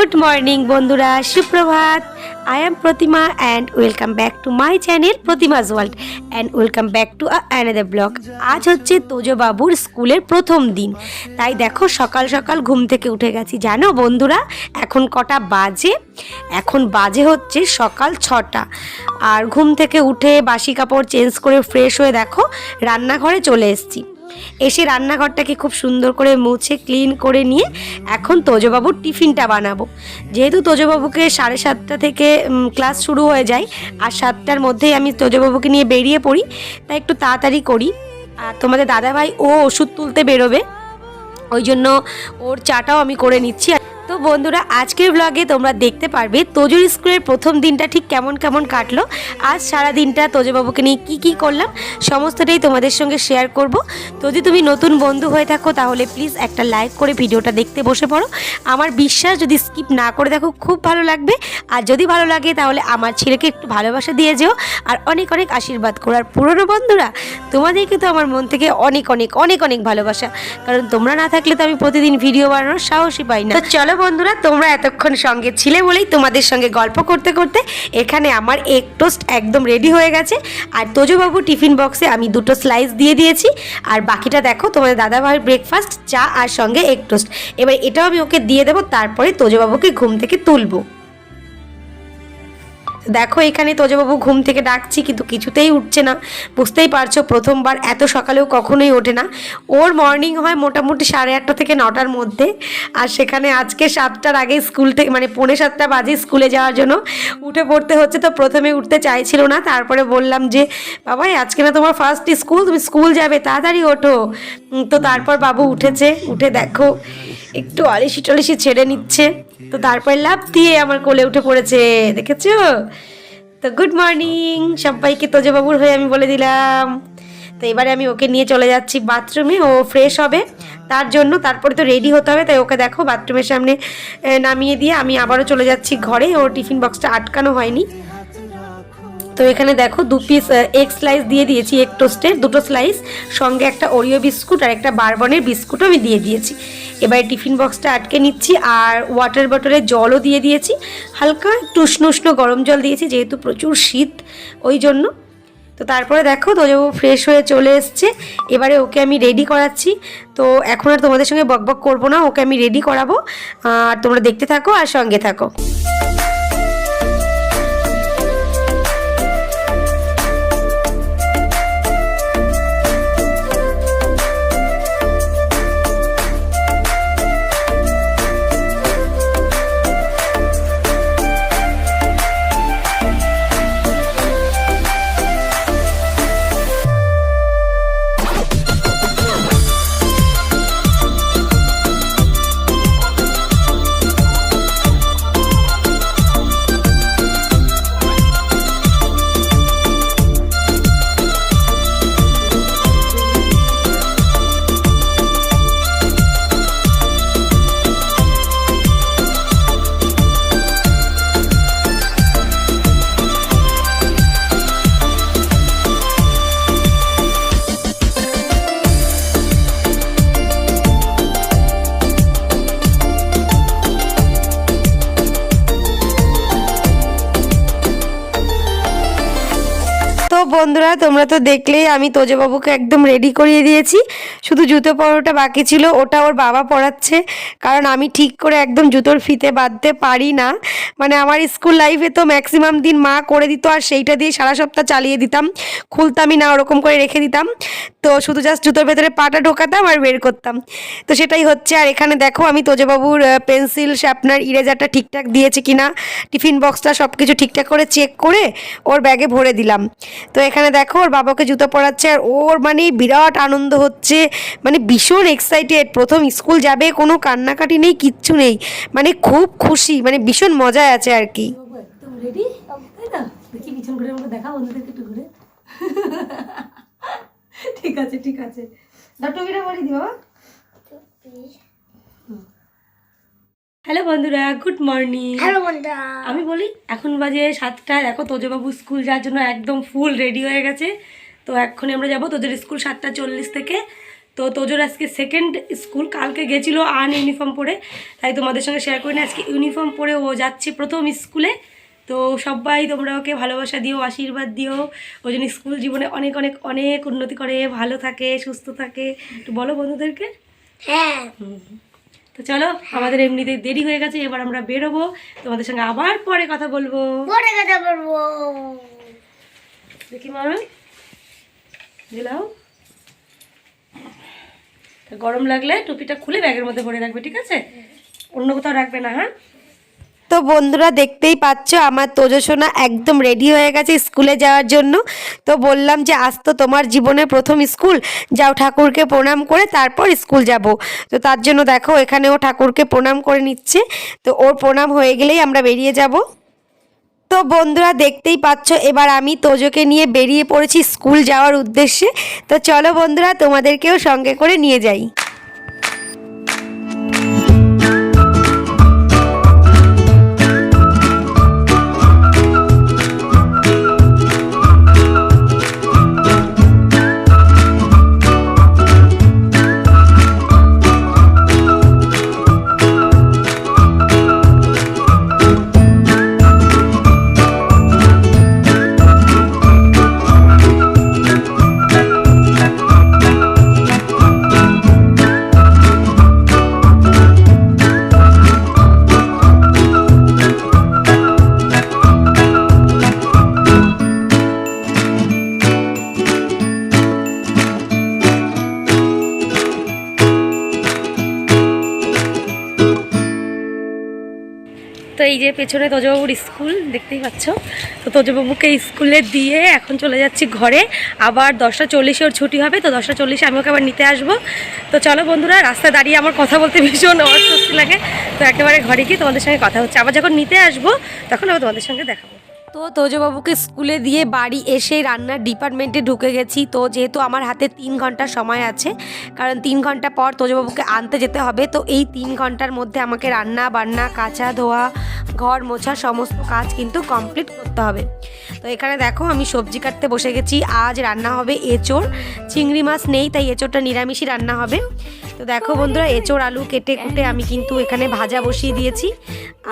Good morning বন্ধুরা, সুপ্রভাত। I am Pratima and welcome back to my channel Pratima's world and welcome back to another blog আজ হচ্ছে তোজো বাবুর স্কুলের প্রথম দিন। তাই দেখো, সকাল সকাল ঘুম থেকে উঠে গেছি। জানো বন্ধুরা, এখন কটা বাজে? এখন বাজে হচ্ছে সকাল ছটা। আর ঘুম থেকে উঠে বাসি কাপড় চেঞ্জ করে ফ্রেশ হয়ে দেখো, রান্নাঘরে চলে এসেছি। এসে রান্নাঘরটাকে খুব সুন্দর করে মুছে ক্লিন করে নিয়ে এখন তোজবাবুর টিফিনটা বানাবো। যেহেতু তোজবাবুকে সাড়ে সাতটা থেকে ক্লাস শুরু হয়ে যায়, আর সাতটার মধ্যেই আমি তোজবাবুকে নিয়ে বেরিয়ে পড়ি, তাই একটু তাড়াতাড়ি করি। আর তোমাদের দাদাভাই ও ওষুধ তুলতে বেরোবে, ওই জন্য ওর চাটাও আমি করে নিচ্ছি। তো বন্ধুরা, আজকের ব্লগে তোমরা দেখতে পারবে তোজোর স্কুলের প্রথম দিনটা ঠিক কেমন কেমন কাটলো। আজ সারা দিনটা তোজবাবুকে নিয়ে কি কি করলাম, সমস্তটাই তোমাদের সঙ্গে শেয়ার করব। যদি তুমি নতুন বন্ধু হয়ে থাকো, তাহলে প্লিজ একটা লাইক করে ভিডিওটা দেখতে বসে পড়ো। আমার বিশ্বাস যদি স্কিপ না করে দেখো খুব ভালো লাগবে। আর যদি ভালো লাগে, তাহলে আমার ছেলেকে একটু ভালোবাসা দিয়ে যেও। আর অনেক অনেক আশীর্বাদ করো। আর পুরনো বন্ধুরা, তোমাদেরকে তো আমার মন থেকে অনেক অনেক অনেক অনেক ভালোবাসা। কারণ তোমরা না থাকলে তো আমি প্রতিদিন ভিডিও বানানোর সাহসই পাই না। চলো বন্ধুরা, তোমরা এতক্ষণ সঙ্গে ছিলে বলেই তোমাদের সঙ্গে গল্প করতে করতে এখানে আমার এগ টোস্ট একদম রেডি হয়ে গেছে। আর তোজুবাবু টিফিন বক্সে আমি দুটো স্লাইস দিয়ে দিয়েছি। আর বাকিটা দেখো, তোমাদের দাদাভাইয়ের ব্রেকফাস্ট চা আর সঙ্গে এগ টোস্ট। এবার এটাও আমি ওকে দিয়ে দেবো, তারপরে তোজবাবুকে ঘুম থেকে তুলবো। দেখো এখানে তোজবাবু ঘুম থেকে ডাকছি, কিন্তু কিছুতেই উঠছে না। বুঝতেই পারছ, প্রথমবার এত সকালেও কখনোই ওঠে না। ওর মর্নিং হয় মোটামুটি সাড়ে আটটা থেকে নটার মধ্যে। আর সেখানে আজকে সাতটার আগে স্কুল থেকে মানে পৌনে সাতটা বাজে স্কুলে যাওয়ার জন্য উঠে পড়তে হচ্ছে। তো প্রথমে উঠতে চাইছিল না, তারপরে বললাম যে বাবাই আজকে না তোমার ফার্স্ট স্কুল তুমি স্কুল যাবে, তাড়াতাড়ি ওঠো। তো তারপর বাবু উঠেছে, উঠে দেখো একটু আলিশি টলিশি ছেড়ে নিচ্ছে। তো তারপর লাভ দিয়ে আমার কোলে উঠে পড়েছে, দেখেছ? তো গুড মর্নিং সবাইকে তোজবাবুর হয়ে আমি বলে দিলাম। তো এবারে আমি ওকে নিয়ে চলে যাচ্ছি বাথরুমে, ও ফ্রেশ হবে। তার জন্য তারপরে তো রেডি হতে হবে, তাই ওকে দেখো বাথরুমের সামনে নামিয়ে দিয়ে আমি আবারও চলে যাচ্ছি ঘরে। ওর টিফিন বক্সটা আটকানো হয়নি। তো এখানে দেখো দু পিস এগ স্লাইস দিয়ে দিয়েছি এক টোস্টের দুটো স্লাইস সঙ্গে একটা ওরিও বিস্কুট আর একটা বারবনের বিস্কুটও আমি দিয়ে দিয়েছি। এবারে টিফিন বক্সটা আটকে নিচ্ছি আর ওয়াটার বটলে জলও দিয়ে দিয়েছি। হালকা একটু উষ্ণ উষ্ণ গরম জল দিয়েছি, যেহেতু প্রচুর শীত, ওই জন্য। তো তারপরে দেখো তোজবু ফ্রেশ হয়ে চলে এসছে। এবারে ওকে আমি রেডি করাচ্ছি। তো এখন আর তোমাদের সঙ্গে বকবক করব না, ওকে আমি রেডি করাবো। আর তোমরা দেখতে থাকো আর সঙ্গে থাকো। বন্ধুরা, তোমরা তো দেখলেই আমি তোজেবাবুকে একদম রেডি করিয়ে দিয়েছি। শুধু জুতো পরোটা বাকি ছিল, ওটা ওর বাবা পড়াচ্ছে কারণ আমি ঠিক করে একদম জুতোর ফিতে বাঁধতে পারি না। মানে আমার স্কুল লাইফে তো ম্যাক্সিমাম দিন মা করে দিত, আর সেইটা দিয়ে সারা সপ্তাহ চালিয়ে দিতাম। খুলতামই না, ওরকম করে রেখে দিতাম। তো শুধু জাস্ট জুতোর ভেতরে পাটা ঢোকাতাম আর বের করতাম। তো সেটাই হচ্ছে, আর এখানে দেখো আমি তোজবাবুর পেন্সিল, শার্পনার, ইরেজারটা ঠিকঠাক দিয়েছে কিনা, টিফিন বক্সটা সব কিছু ঠিকঠাক করে চেক করে ওর ব্যাগে ভরে দিলাম। তো এখানে দেখো, ওর বাবাকে জুতো পরাচ্ছে আর ওর মানে বিরাট আনন্দ হচ্ছে মানে ভীষণ এক্সাইটেড প্রথম স্কুল যাবে, কোনো কান্নাকাটি নেই, কিচ্ছু নেই। মানে খুব খুশি মানে ভীষণ মজায় আছে আর কি। রেডি তাই না দেখি পিছন দেখা বন্ধুদেরকে একটু ঘুরে। ঠিক আছে ঠিক আছে। টুপিটা পরিয়ে দি বাবা। হ্যালো বন্ধুরা গুড মর্নিং। হ্যালো বন্ধুরা। আমি বলি এখন বাজে সাতটা দেখো তোজবাবু স্কুল যাওয়ার জন্য একদম ফুল রেডি হয়ে গেছে। তো এক্ষুনি আমরা যাব তোদের স্কুল সাতটা চল্লিশ থেকে। তো তোজোর আজকে সেকেন্ড স্কুল কালকে গেছিল আন ইউনিফর্ম পরে। তাই তোমাদের সঙ্গে শেয়ার করি না আজকে ইউনিফর্ম পরে ও যাচ্ছে প্রথম স্কুলে। তো সবাই তোমরা ওকে ভালোবাসা দিও আশীর্বাদ দিও। ও যেন স্কুল জীবনে অনেক অনেক অনেক উন্নতি করে ভালো থাকে সুস্থ থাকে। একটু বলো বন্ধুদেরকে। হ্যাঁ। তো চলো আমাদের এমনিতে দেরি হয়ে গেছে এবার আমরা বেরোবো। তোমাদের সঙ্গে আবার পরে কথা বলব। পরে কথা বলব। দেখি মারো দিলাও গরম লাগলে টুপিটা খুলে ব্যাগের মধ্যে ভরে রাখবে ঠিক আছে? অন্য কোথাও রাখবে না হ্যাঁ? তো বন্ধুরা দেখতেই পাচ্ছ, আমার তোজসোনা একদম রেডি হয়ে গেছে স্কুলে যাওয়ার জন্য। তো বললাম যে, আজ তো তোমার জীবনের প্রথম স্কুল। যাও ঠাকুরকে প্রণাম করে তারপর স্কুল যাব। তো তার জন্য দেখো, এখানে ও ঠাকুরকে প্রণাম করে নিচ্ছে। তো ওর প্রণাম হয়ে গেলেই আমরা বেরিয়ে যাব। তো বন্ধুরা দেখতেই পাচ্ছ, এবার আমি তোজোকে নিয়ে বেরিয়ে পড়েছি স্কুল যাওয়ার উদ্দেশ্যে। তো চলো বন্ধুরা, তোমাদেরকেও সঙ্গে করে নিয়ে যাই। তো এই যে পেছনে তোজবাবুর স্কুল, দেখতেই পাচ্ছ? তো তোজবাবুকে স্কুলে দিয়ে এখন চলে যাচ্ছি ঘরে। আবার দশটা চল্লিশে ওর ছুটি হবে, তো দশটা চল্লিশে আমি ওকে আবার নিতে আসব। তো চলো বন্ধুরা, রাস্তায় দাঁড়িয়ে আমার কথা বলতে ভীষণ অস্বস্তি লাগে। তো একেবারে ঘরে গিয়ে তোমাদের সঙ্গে কথা হচ্ছে। আবার যখন নিতে আসব, তখন আবার তোমাদের সঙ্গে দেখাবো তো তোজবাবুকে স্কুলে দিয়ে বাড়ি এসে রান্নার ডিপার্টমেন্টে ঢুকে গেছি। তো যেহেতু আমার হাতে তিন ঘণ্টা সময় আছে, কারণ তিন ঘণ্টা পর তোজবাবুকে আনতে যেতে হবে, তো এই তিন ঘণ্টার মধ্যে আমাকে রান্না বান্না, কাঁচা ধোয়া, ঘর মোছা সমস্ত কাজ কিন্তু কমপ্লিট করতে হবে। তো এখানে দেখো আমি সবজি কাটতে বসে গেছি। আজ রান্না হবে এঁচোড়, চিংড়ি মাছ নেই, তাই এঁচোড়টা নিরামিষই রান্না হবে। তো দেখো বন্ধুরা, এঁচোড় আলু কেটে কুটে আমি কিন্তু এখানে ভাজা বসিয়ে দিয়েছি।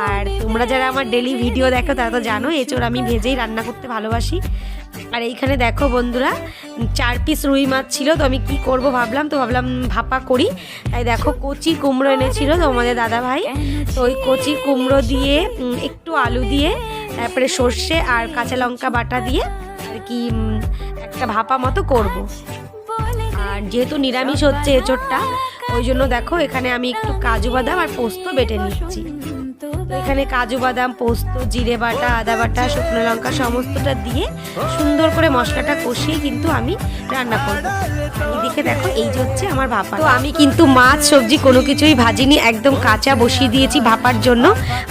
আর তোমরা যারা আমার ডেলি ভিডিও দেখো তারা তো জানো এঁচোড় আমি ভেজেই রান্না করতে ভালোবাসি। আর এইখানে দেখো বন্ধুরা, চার পিস রুই মাছ ছিল, তো আমি কি করব ভাবলাম, তো ভাবলাম ভাপা করি। তাই দেখো কচি কুমড়ো এনেছিল তো আমাদের দাদা ভাই তো ওই কচি কুমড়ো দিয়ে একটু আলু দিয়ে, তারপরে সর্ষে আর কাঁচা লঙ্কা বাটা দিয়ে আর কি একটা ভাপা মতো করব। আর যেহেতু নিরামিষ হচ্ছে এঁচোড়টা ওই জন্য দেখো, এখানে আমি একটু কাজু বাদাম আর পোস্ত বেটে নিচ্ছি। এখানে কাজু বাদাম, পোস্ত, জিরে বাটা, আদা বাটা, শুকনো লঙ্কা সমস্তটা দিয়ে সুন্দর করে মশলাটা কষিয়ে কিন্তু আমি রান্না করব। এইদিকে দেখো, এই যে হচ্ছে আমার ভাপা। তো আমি কিন্তু মাছ, সবজি কোনো কিছুই ভাজিনি, একদম কাঁচা বসিয়ে দিয়েছি ভাপার জন্য।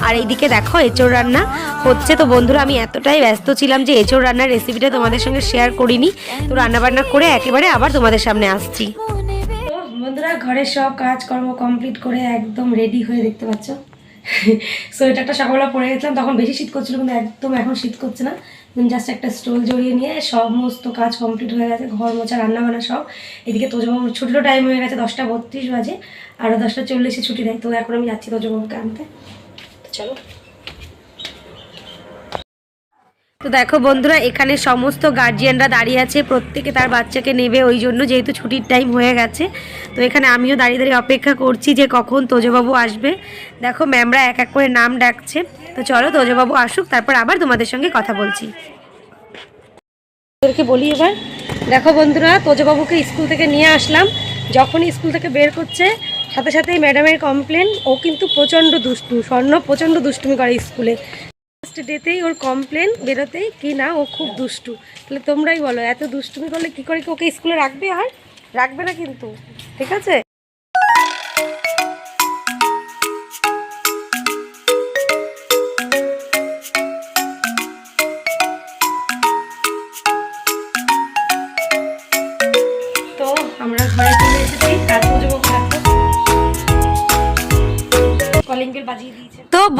আর এইদিকে দেখো, এঁচোড় রান্না হচ্ছে। তো বন্ধুরা, আমি এতটাই ব্যস্ত ছিলাম যে এঁচোড় রান্নার রেসিপিটা তোমাদের সঙ্গে শেয়ার করিনি। তো রান্না বান্না করে একেবারে আবার তোমাদের সামনে আসছি। বন্ধুরা ঘরের সব কাজকর্ম কমপ্লিট করে একদম রেডি হয়ে দেখতে পাচ্ছ। সোয়েটারটা সকালবেলা পরে গেছিলাম, তখন বেশি শীত করছিল, কিন্তু একদম এখন শীত করছে না। জাস্ট একটা স্টোল জড়িয়ে নিয়ে সমস্ত কাজ কমপ্লিট হয়ে গেছে, ঘর মোছা রান্না বান্না সব। এদিকে তোজবাবুর ছুটিরও টাইম হয়ে গেছে, দশটা বত্রিশ বাজে আরও দশটা চল্লিশে ছুটি দেয় তো এখন আমি যাচ্ছি তোজবাবুকে আনতে। চলো। তো দেখো বন্ধুরা, এখানে সমস্ত গার্জিয়ানরা দাঁড়িয়ে আছে। প্রত্যেকে তার বাচ্চাকে নেবে, ওই জন্য যেহেতু ছুটির টাইম হয়ে গেছে। তো এখানে আমিও দাঁড়িয়ে দাঁড়িয়ে অপেক্ষা করছি যে কখন তোজবাবু আসবে। দেখো ম্যামরা এক এক করে নাম ডাকছে। তো চলো তোজবাবু আসুক, তারপর আবার তোমাদের সঙ্গে কথা বলছি। তোদেরকে বলি এবার। দেখো বন্ধুরা, তোজবাবুকে স্কুল থেকে নিয়ে আসলাম। যখন স্কুল থেকে বের করছে, সাথে সাথেই ম্যাডামের কমপ্লেন ও কিন্তু প্রচণ্ড দুষ্টু, স্বর্ণ প্রচণ্ড দুষ্টুমি করে স্কুলে ফার্স্ট ডেতেই ওর কমপ্লেন বেরোতেই কি না, ও খুব দুষ্টু। তাহলে তোমরাই বলো, এত দুষ্টুমি করলে কি করে কি ওকে স্কুলে রাখবে আর? রাখবে না কিন্তু, ঠিক আছে?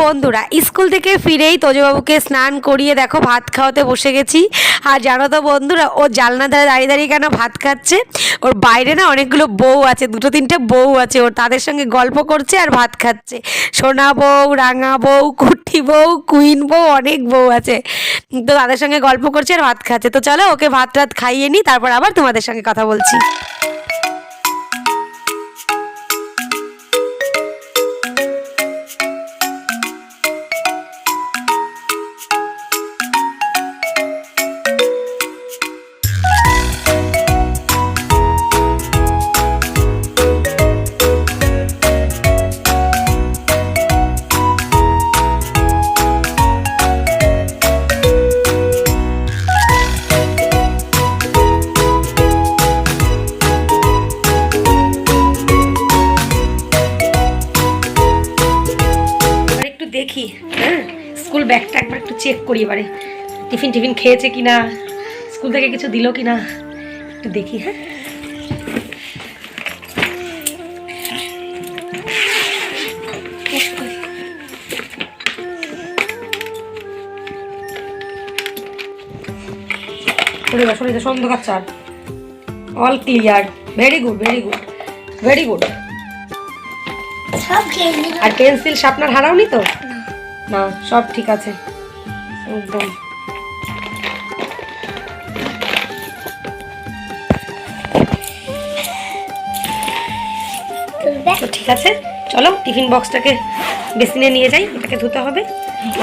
বন্ধুরা, স্কুল থেকে ফিরেই তোজবাবুকে স্নান করিয়ে দেখো, ভাত খাওয়াতে বসে গেছি। আর জানো তো বন্ধুরা, ও জালনা ধারে দাঁড়িয়ে দাঁড়িয়ে কেন ভাত খাচ্ছে? ওর বাইরে না অনেকগুলো বউ আছে, দুটো তিনটে বউ আছে, ওর তাদের সঙ্গে গল্প করছে আর ভাত খাচ্ছে। সোনা বউ, রাঙা বউ কুটি বউ, কুইন বউ, অনেক বউ আছে। তো তাদের সঙ্গে গল্প করছে আর ভাত খাচ্ছে। তো চলো, ওকে ভাত টাত খাইয়ে নিই, তারপর আবার তোমাদের সঙ্গে কথা বলছি। খেয়েছে কিনা? স্কুল থেকে কিছু দিল কিনা? একটু দেখি হ্যাঁ? শরীর শরীর সন্ধ্যকার চার all clear very good very good very good আর পেন্সিল শার্পনার হারাওনি তো? না সব ঠিক আছে। একদম। ঠিক আছে। চলো টিফিন বক্সটাকে বেসিনে নিয়ে যাই এটাকে ধুতে হবে।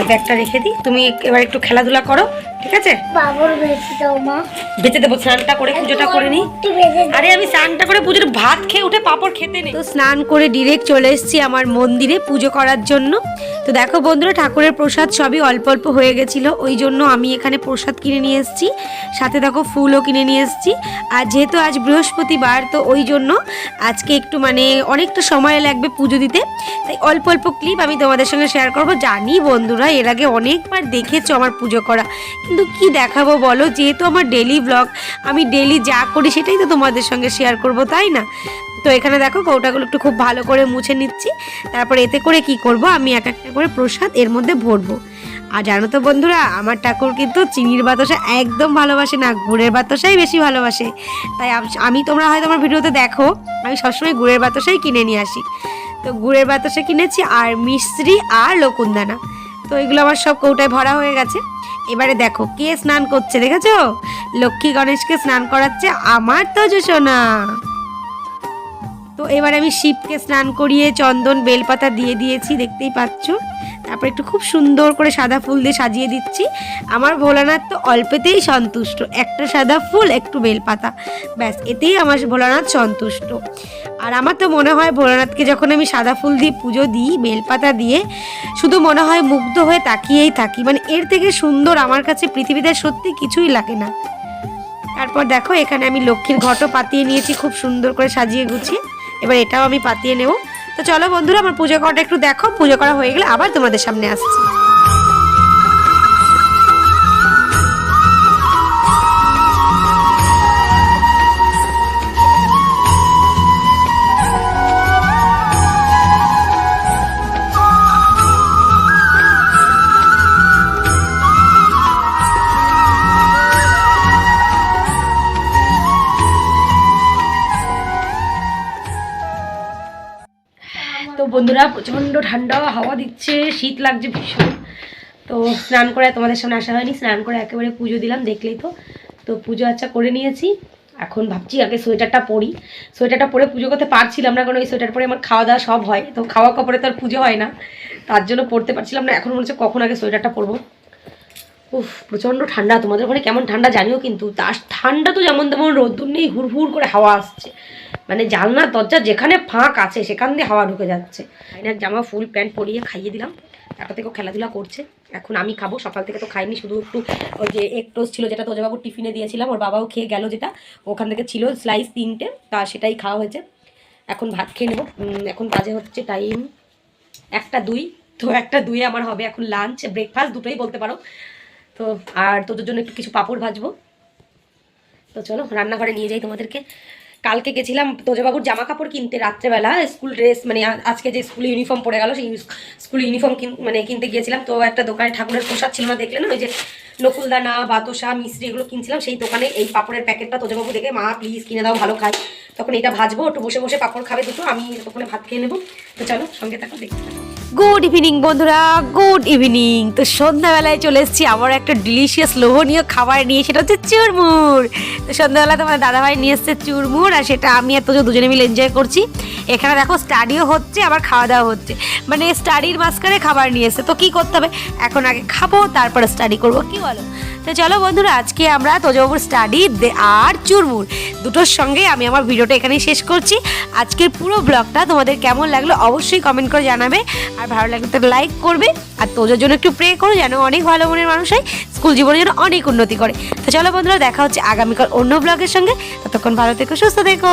ব্যাগটা রেখে দিই। তুমি এবার একটু খেলাধুলা করো ঠিক আছে? বাবুর বেশি দাও মা। বেঁচে দেবো স্নানটা করে পুজোটা করে দাও। আরে আমি স্নানটা করে পুজোর ভাত খেয়ে উঠে পাপড় খেতে নেই। তো স্নান করে ডিরেক্ট চলে এসেছি আমার মন্দিরে পুজো করার জন্য। তো দেখো বন্ধুরা ঠাকুরের প্রসাদ সবই অল্প অল্প হয়ে গেছিল। ওই জন্য আমি এখানে প্রসাদ কিনে নিয়ে এসেছি। সাথে দেখো ফুলও কিনে নিয়ে এসেছি। আর যেহেতু আজ বৃহস্পতিবার তো ওই জন্য আজকে একটু মানে অনেকটা সময় লাগবে পুজো দিতে। তাই অল্প অল্প ক্লিপ আমি তোমাদের সঙ্গে শেয়ার করব। জানি বন্ধুরা, এর আগে অনেকবার দেখেছ আমার পুজো করা। কিন্তু কি দেখাবো বলো? যেহেতু আমার ডেলি ব্লগ আমি ডেলি যা করি সেটাই তো তোমাদের সঙ্গে শেয়ার করব, তাই না? তো এখানে দেখো, কৌটাগুলো একটু খুব ভালো করে মুছে নিচ্ছি। তারপর এতে করে কি করব? আমি এক একটা করে প্রসাদ এর মধ্যে ভরবো। আর জানো তো বন্ধুরা, আমার ঠাকুর কিন্তু চিনির বাতাসা একদম ভালোবাসে না, গুড়ের বাতাসাই বেশি ভালোবাসে। তাই আমি তোমরা হয়তো আমার ভিডিওতে দেখো, আমি সবসময় গুড়ের বাতাসাই কিনে নিয়ে আসি। তো গুড়ের বাতাসা কিনেছি আর মিশ্রি আর লকুন্দানা। তো এগুলো আমার সব কৌটায় ভরা হয়ে গেছে। এবারে দেখো, কে স্নান করছে দেখেছ? লক্ষ্মী গণেশকে স্নান করাচ্ছে আমার তো সোনা তো এবার আমি শিবকে স্নান করিয়ে চন্দন, বেলপাতা দিয়ে দিয়েছি, দেখতেই পাচ্ছ। তারপর একটু খুব সুন্দর করে সাদা ফুল দিয়ে সাজিয়ে দিচ্ছি। আমার ভোলানাথ তো অল্পেতেই সন্তুষ্ট। একটা সাদা ফুল, একটু বেলপাতা। ব্যাস, এতেই আমার ভোলানাথ সন্তুষ্ট। আর আমার তো মনে হয় ভোলানাথকে যখন আমি সাদা ফুল দিয়ে পুজো দিই, বেলপাতা দিয়ে, শুধু মনে হয় মুগ্ধ হয়ে তাকিয়েই থাকি। মানে এর থেকে সুন্দর আমার কাছে পৃথিবীতে সত্যি কিছুই লাগে না। তারপর দেখো, এখানে আমি লক্ষ্মীর ঘটও পাতিয়ে নিয়েছি, খুব সুন্দর করে সাজিয়ে গুছিয়ে। এবার এটাও আমি পাতিয়ে নেব। তো চলো বন্ধুরা, আমার পুজো করাটা একটু দেখো। পুজো করা হয়ে গেলে আবার তোমাদের সামনে আসছি। বন্ধুরা, প্রচণ্ড ঠান্ডা, হাওয়া দিচ্ছে, শীত লাগছে ভীষণ। তো স্নান করে তোমাদের সামনে আসা হয়নি, স্নান করে একেবারে পুজো দিলাম, দেখলেই তো। তো পুজো আচ্ছা করে নিয়েছি। এখন ভাবছি আগে সোয়েটারটা পরি। সোয়েটারটা পরে পুজো করতে পারছিলাম না, কারণ ওই সোয়েটার পরে আমার খাওয়া দাওয়া সব হয়। তো খাওয়া কাপড়ে তো আর পুজো হয় না। তার জন্য পরতে পারছিলাম না, এখন মনে হচ্ছে কখন আগে সোয়েটারটা পরবো। উফ, প্রচণ্ড ঠান্ডা। তোমাদের ওখানে কেমন ঠান্ডা জানিও কিন্তু, তার ঠান্ডা তো যেমন তেমন রোদ্দুর নেই হুড় হুড় করে হাওয়া আসছে। মানে জানলা দরজা যেখানে ফাঁক আছে, সেখান দিয়ে হাওয়া ঢুকে যাচ্ছে। আইনার জামা, ফুল, প্যান্ট পরিয়ে খাইয়ে দিলাম। তারপর থেকে খেলাধুলা করছে। এখন আমি খাব, সকাল থেকে তো খাইনি, শুধু একটু ওই যে এক ছিল যেটা তোজবাবুর টিফিনে দিয়েছিলাম, ওর বাবাও খেয়ে গেল যেটা। ওখান থেকে ছিল স্লাইস তিনটে, তা সেটাই খাওয়া হয়েছে। এখন ভাত খেয়ে নেব। এখন বাজে হচ্ছে টাইম একটা দুই। তো একটা দুই আমার হবে এখন লাঞ্চ ব্রেকফাস্ট দুটোই বলতে পারো। তো আর তোদের জন্য একটু কিছু পাঁপড় ভাজবো। তো চলো, রান্নাঘরে নিয়ে যাই তোমাদেরকে। কালকে গেছিলাম তোজবাবুর জামা কাপড় কিনতে রাত্রেবেলা, স্কুল ড্রেস মানে আজকে যে স্কুল ইউনিফর্ম পরে গেল, সেই স্কুল ইউনিফর্ম মানে কিনতে গিয়েছিলাম। তো একটা দোকানে ঠাকুরের প্রসাদ ছিল না, দেখলেন? ওই যে নকুলদানা বাতসা মিশ্রি এগুলো কিনছিলাম। সেই দোকানে এই পাপড়ের প্যাকেটটা তোজাবাবু দেখে, মা প্লিজ কিনে দাও, ভালো খাই তখন এটা ভাজবো, একটু বসে বসে পাপড় খাবে দুটো, আমি ওখানে ভাত খেয়ে নেব। তো চলো, সঙ্গে থাকো, দেখতে থাকো। গুড ইভিনিং বন্ধুরা। গুড ইভিনিং তো সন্ধ্যাবেলায় চলে এসেছি আবার একটা ডিলিশিয়াস লোভনীয় খাবার নিয়ে, সেটা হচ্ছে চুরমুর। তো সন্ধ্যাবেলা তোমার দাদাভাই নিয়ে এসছে চুরমুর, আর সেটা আমি আর দুজনে মিলে এনজয় করছি। এখানে দেখো স্টাডিও হচ্ছে, আবার খাওয়া দাওয়া হচ্ছে। মানে স্টাডির মাঝখানে খাবার নিয়ে এসছে। তো কী করতে হবে? এখন আগে খাব, তারপরে স্টাডি করব। কী বলো? তো চলো বন্ধুরা, আজকে আমরা তোজবাবুর স্টাডি আর চুরমুর। দুটোর সঙ্গে আমি আমার ভিডিওটা এখানেই শেষ করছি। আজকের পুরো ব্লগটা তোমাদের কেমন লাগল অবশ্যই কমেন্ট করে জানাবে। আর ভালো লাগলে তো লাইক করবে। আর তোজোর জন্য একটু প্রে করো যেন অনেক ভালো মনের মানুষ হয় স্কুল জীবনের জন্য অনেক উন্নতি করে। তো চলো বন্ধুরা, দেখা হচ্ছে আগামীকাল অন্য ব্লগের সঙ্গে। ততক্ষণ ভালো থেকো, সুস্থ থেকো।